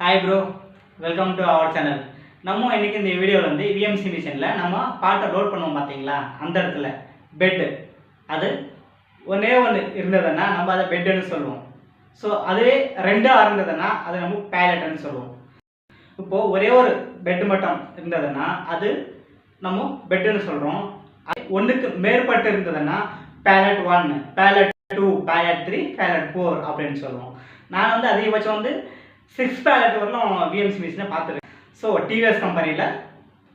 Hi bro welcome to our channel நம்ம இன்றைக்கி இந்த வீடியோவில் வந்து விஎம்சி மிஷினில் நம்ம பாட்டை லோட் பண்ணுவோம் பார்த்தீங்களா? அந்த இடத்துல. பெட்டு அது ஒன்றே ஒன்று இருந்ததுன்னா நம்ம அதை பெட்டுன்னு சொல்லுவோம். ஸோ அதுவே ரெண்டாக இருந்ததுன்னா அதை நம்ம பேலட்னு சொல்லுவோம். இப்போது ஒரே ஒரு பெட்டு மட்டும் இருந்ததுன்னா அது நம்ம பெட்டுன்னு சொல்கிறோம் ஒன்றுக்கு மேற்பட்டு இருந்ததுன்னா pallet one pallet two pallet three pallet four அப்படின்னு சொல்லுவோம். நான் வந்து அதிகபட்சம் வந்து சிக்ஸ் பேலட் வரலும் விஎம்சி மிஷினை பார்த்துருக்கேன். ஸோ டிவிஎஸ் கம்பெனியில்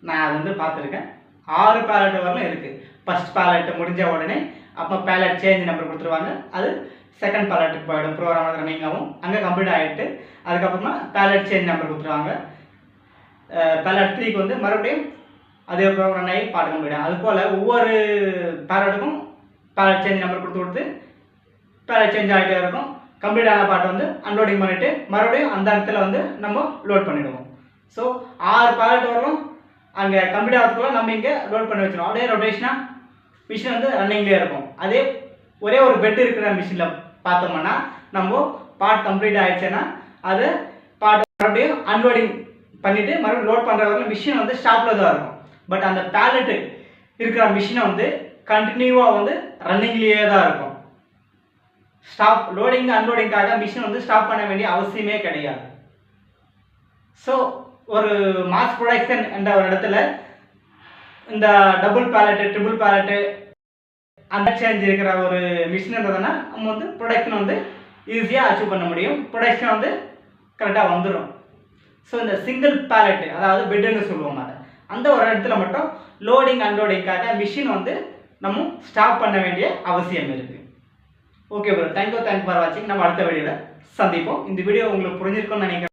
நான் அது வந்து பார்த்துருக்கேன். ஆறு பேலட் வரலும் இருக்குது ஃபஸ்ட் பேலட் முடிஞ்ச உடனே அப்போ பேலட் சேஞ்ச் நம்பர் கொடுத்துருவாங்க. அது செகண்ட் பேலட்டுக்கு போயிடும். ப்ரோக்ராம் ரன்னிங் ஆகும். அங்கே கம்ப்ளீட் ஆகிட்டு அதுக்கப்புறமா பேலட் சேஞ்ச் நம்பர் கொடுத்துருவாங்க. பேலட் த்ரீக்கு வந்து மறுபடியும் அதே ப்ரோக்ராம் ரன் ஆகி பாட்டு கம்ப்ளீட் அது போல் ஒவ்வொரு பேலட்டுக்கும் பேலட் சேஞ்ச் நம்பர் கொடுத்து கொடுத்து பேலட் சேஞ்ச் ஆகிட்டே இருக்கும். கம்ப்ளீட் ஆன பாட்டை வந்து அன்லோடிங் பண்ணிவிட்டு மறுபடியும் அந்த இடத்துல வந்து நம்ம லோட் பண்ணிடுவோம். ஸோ ஆறு பார்ட் வரும் அங்கே கம்ப்ளீட் ஆகிறதுக்குள்ள நம்ம இங்கே லோட் பண்ணி வச்சிடும் அப்படியே ரொட்டேஷனாக மிஷின் வந்து ரன்னிங்லேயே இருக்கும். அதே ஒரே ஒரு பெட் இருக்கிற மிஷினில் பார்த்தோம்னா நம்ம பார்ட் கம்ப்ளீட் ஆகிடுச்சுன்னா அது பார்ட் மறுபடியும் அன்லோடிங் பண்ணிவிட்டு மறுபடியும் லோட் பண்ணுற வரைக்கும் மிஷின் வந்து ஸ்டாப்பில் தான் இருக்கும். பட் அந்த பேலட்டு இருக்கிற மிஷினை வந்து கண்டினியூவாக வந்து ரன்னிங்லேயே தான் இருக்கும். ஸ்டாப் லோடிங் அன்லோடிங்காக மிஷின் வந்து ஸ்டாப் பண்ண வேண்டிய அவசியமே கிடையாது. ஸோ ஒரு மாஸ் ப்ரொடக்ஷன் என்ற ஒரு இடத்துல இந்த டபுள் பேலட்டு ட்ரிபிள் பேலட்டு அந்த சேஞ்ச் இருக்கிற ஒரு மிஷின் இருந்ததுன்னா நம்ம வந்து ப்ரொடக்ஷன் வந்து ஈஸியாக அச்சீவ் பண்ண முடியும். ப்ரொடக்ஷன் வந்து கரெக்டாக வந்துடும் ஸோ இந்த சிங்கிள் பேலட்டு அதாவது பெட்டுன்னு சொல்லுவோம் அதை. அந்த ஒரு இடத்துல மட்டும் லோடிங் அன்லோடிங்காக மிஷின் வந்து நம்ம ஸ்டாப் பண்ண வேண்டிய அவசியம் இருக்குது okay bro thank you thank for வாட்சிங் நம்ம அடுத்த வீடியோவில் சந்திப்போம். இந்த வீடியோ உங்களுக்கு புரிஞ்சிருக்கும்னு நினைக்கிறேன்.